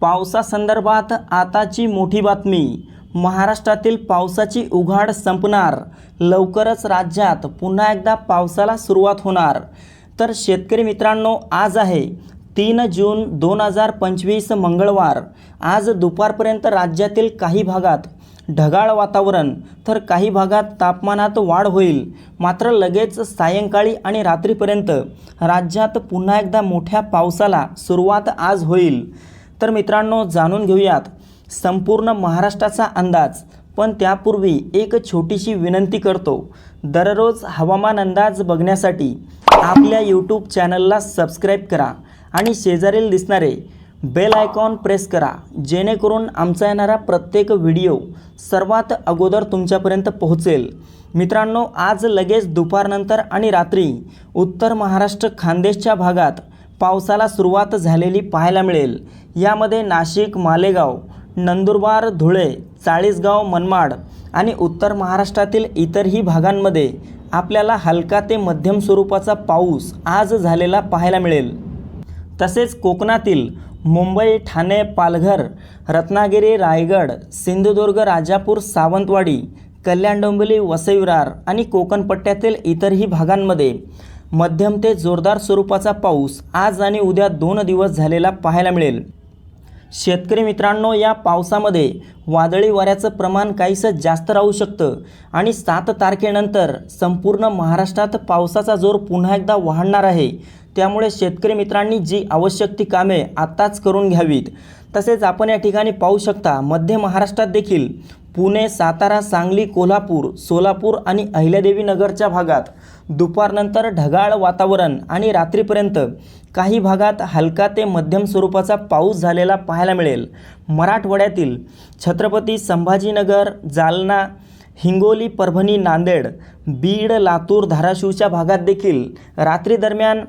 पावसासंदर्भात आताची मोठी बातमी. महाराष्ट्रातील पावसाची उघाड संपणार. लवकरच राज्यात पुन्हा एकदा पावसाला सुरुवात होणार. तर शेतकरी मित्रांनो आज आहे तीन जून दोन हजार पंचवीस मंगळवार. आज दुपारपर्यंत राज्यातील काही भागात ढगाळ वातावरण तर काही भागात तापमानात वाढ होईल. मात्र लगेच सायंकाळी आणि रात्रीपर्यंत राज्यात पुन्हा एकदा मोठ्या पावसाला सुरुवात आज होईल. तर मित्रांनो जाणून घेऊयात. संपूर्ण महाराष्ट्राचा अंदाज पण त्यापूर्वी एक छोटीशी विनंती करतो. दररोज हवामान अंदाज बघण्यासाठी आपल्या यूट्यूब चॅनलला सबस्क्राईब करा आणि शेजारील दिसणारे बेल आयकॉन प्रेस करा जेणेकरून आमचा येणारा प्रत्येक व्हिडिओ सर्वात अगोदर तुमच्यापर्यंत पोहोचेल. मित्रांनो आज लगेच दुपारनंतर आणि रात्री उत्तर महाराष्ट्र खानदेशच्या भागात पावसाला सुरुवात झालेली पाहायला मिळेल. यामध्ये नाशिक मालेगाव नंदुरबार धुळे चाळीसगाव मनमाड आणि उत्तर महाराष्ट्रातील इतरही भागांमध्ये आपल्याला हलका ते मध्यम स्वरूपाचा पाऊस आज झालेला पाहायला मिळेल. तसेच कोकणातील मुंबई ठाणे पालघर रत्नागिरी रायगड सिंधुदुर्ग राजापूर सावंतवाडी कल्याण डोंबिवली वसईविरार आणि कोकणपट्ट्यातील इतरही भागांमध्ये मध्यम ते जोरदार स्वरूपाचा पाऊस आज आणि उद्या दोन दिवस झालेला पाहायला मिळेल. शेतकरी मित्रांनो या पावसामध्ये वादळी वाऱ्याचं प्रमाण काहीसं जास्त राहू शकतं आणि सात तारखेनंतर संपूर्ण महाराष्ट्रात पावसाचा जोर पुन्हा एकदा वाढणार आहे. त्यामुळे शेतकरी मित्रांनी जी आवश्यक ती कामे आत्ताच करून घ्यावीत. तसेच आपण या ठिकाणी पाहू शकता मध्य महाराष्ट्रात देखील पुणे सातारा सांगली कोल्हापूर सोलापूर आणि अहिल्यादेवी नगरच्या भागात दुपारनंतर ढगाळ वातावरण आणि रात्रीपर्यंत काही भागात हलका ते मध्यम स्वरूपाचा पाऊस झालेला पाहायला मिळेल. मराठवाड्यातील छत्रपती संभाजीनगर जालना हिंगोली परभणी नांदेड बीड लातूर धाराशिवच्या भागात देखील रात्रीदरम्यान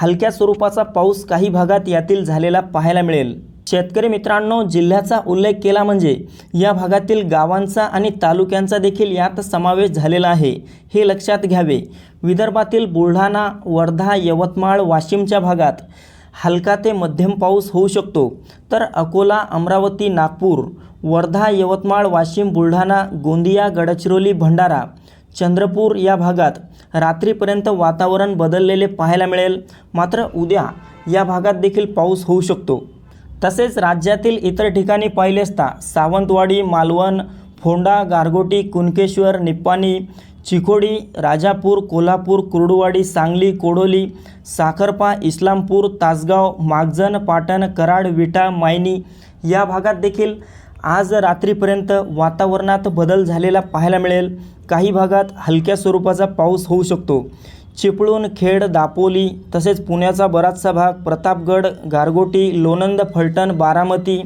हलक्या स्वरूपाचा पाऊस काही भागात यातील झालेला पाहायला मिळेल. शेतकरी मित्रांनो जिल्ह्याचा उल्लेख केला म्हणजे या भागातील गावांचा आणि तालुक्यांचा देखील यात समावेश झालेला आहे. हे लक्षात घ्यावे. विदर्भातील बुलढाणा वर्धा यवतमाळ वाशिमच्या भागात हलका ते मध्यम पाऊस होऊ शकतो. तर अकोला अमरावती नागपूर वर्धा यवतमाळ वाशिम बुलढाणा गोंदिया गडचिरोली भंडारा चंद्रपूर या भागात रात्रीपर्यंत वातावरण बदललेले पाहायला मिळेल. मात्र उद्या या भागात देखील पाऊस होऊ शकतो. तसेच राज्यातील इतर ठिकाणी पाहिले असता सावंतवाडी मालवण फोंडा गारगोटी कुणकेश्वर निप्पाणी चिकोडी राजापूर कोल्हापूर कुर्डुवाडी सांगली कोडोली साखरपा इस्लामपूर तासगाव मागजन पाटण कराड विटा मायनी या भागात देखील आज रात्रीपर्यंत वातावरणात बदल झालेला पाहायला मिळेल. काही भागात हलक्या स्वरूपाचा पाऊस होऊ शकतो. चिपळूण खेड दापोली तसेच पुण्याचा बराचसा भाग प्रतापगड गारगोटी लोणंद फलटण बारामती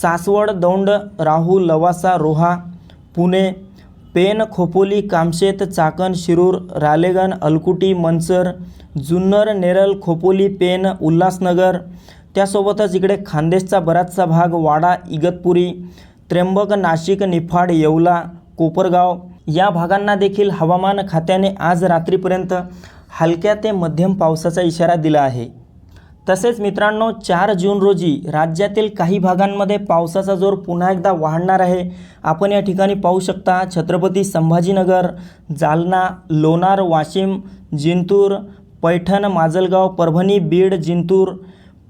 सासवड दौंड राहू लवासा रोहा पुणे पेन खोपोली कामशेत चाकण शिरूर रालेगण अलकुटी मनसर जुन्नर नेरल खोपोली पेन उल्हासनगर. त्यासोबतच इकडे खानदेशचा बराचसा भाग वाडा इगतपुरी त्र्यंबक नाशिक निफाड येवला कोपरगाव या भागांना देखील हवामान खात्याने आज रात्रीपर्यंत हलक्या ते मध्यम पावसाचा इशारा दिला आहे. तसेच मित्रांनो चार जून रोजी राज्यातील काही भागांमध्ये पावसाचा जोर पुन्हा एकदा वाढणार आहे. आपण या ठिकाणी पाहू शकता छत्रपती संभाजीनगर जालना लोणार वाशिम जिंतूर पैठण माजलगाव परभणी बीड जिंतूर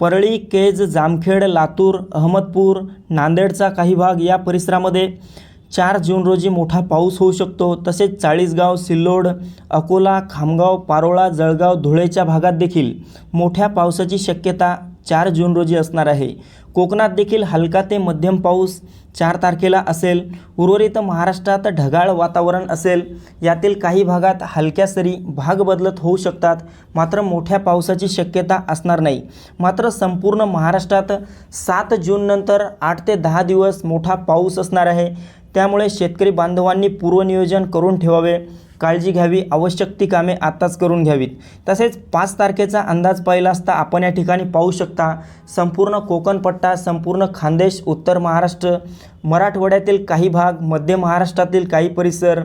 परळी केज जामखेड लातूर अहमदपूर नांदेडचा काही भाग या परिसरामध्ये चार जून रोजी मोठा पाऊस होऊ शकतो. तसेच चाळीसगाव सिल्लोड अकोला खामगाव पारोळा जळगाव धुळेच्या भागात देखील मोठ्या पावसाची शक्यता चार जून रोजी असणार आहे. कोकणात देखील हलका ते मध्यम पाऊस चार तारखेला असेल. उर्वरित महाराष्ट्रात ढगाळ वातावरण असेल. यातील काही भागात हलक्या सरी भाग बदलत होऊ शकतात. मात्र मोठ्या पावसाची शक्यता असणार नाही. मात्र संपूर्ण महाराष्ट्रात सात जूननंतर आठ ते दहा दिवस मोठा पाऊस असणार आहे. त्यामुळे शेतकरी बांधवांनी पूर्वनियोजन करून ठेवावे. काळजी घ्यावी. आवश्यक ती कामे आत्ताच करून घ्यावीत. तसेच पाच तारखेचा अंदाज पाहिला असता आपण या ठिकाणी पाहू शकता. संपूर्ण कोकणपट्टा संपूर्ण खानदेश उत्तर महाराष्ट्र मराठवाड्यातील काही भाग मध्य महाराष्ट्रातील काही परिसर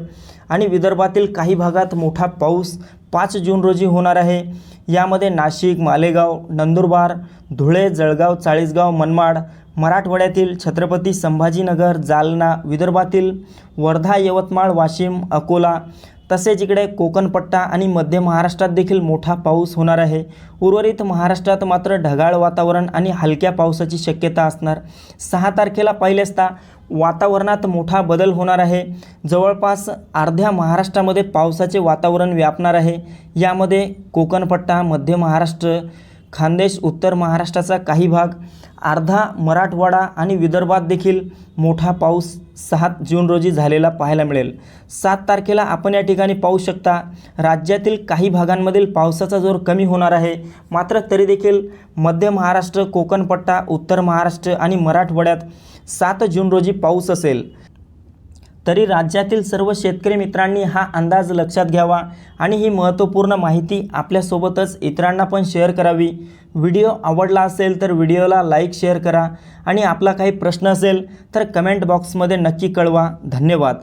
आणि विदर्भातील काही भागात मोठा पाऊस पाच जून रोजी होणार आहे. यामध्ये नाशिक मालेगाव नंदुरबार धुळे जळगाव चाळीसगाव मनमाड मराठवाड्यातील छत्रपती संभाजीनगर जालना विदर्भातील वर्धा यवतमाळ वाशिम अकोला तसेच इकडे कोकणपट्टा आणि मध्य महाराष्ट्रात देखील मोठा पाऊस होणार आहे. उर्वरित महाराष्ट्रात मात्र ढगाळ वातावरण आणि हलक्या पावसाची शक्यता असणार. सहा तारखेला पाहिले असता वातावरणात मोठा बदल होणार आहे. जवळपास अर्ध्या महाराष्ट्रामध्ये पावसाचे वातावरण व्यापणार आहे. यामध्ये कोकणपट्टा मध्य महाराष्ट्र खानदेश उत्तर महाराष्ट्राचा काही भाग अर्धा मराठवाडा आणि विदर्भात देखील मोठा पाऊस सात जून रोजी झालेला पाहायला मिळेल. सात तारखेला आपण या ठिकाणी पाहू शकता राज्यातील काही भागांमधील पावसाचा जोर कमी होणार आहे. मात्र तरी देखील मध्य महाराष्ट्र कोकणपट्टा उत्तर महाराष्ट्र आणि मराठवाड्यात सात जून रोजी पाऊस असेल. तरी राज्यातील सर्व शेतकरी मित्रांनी हा अंदाज लक्षात घ्यावा आणि ही महत्त्वपूर्ण माहिती आपल्यासोबतच इतरांना पण शेअर करावी. व्हिडिओ आवडला असेल तर व्हिडिओला लाईक शेअर करा आणि आपला काही प्रश्न असेल तर कमेंट बॉक्समध्ये नक्की कळवा. धन्यवाद.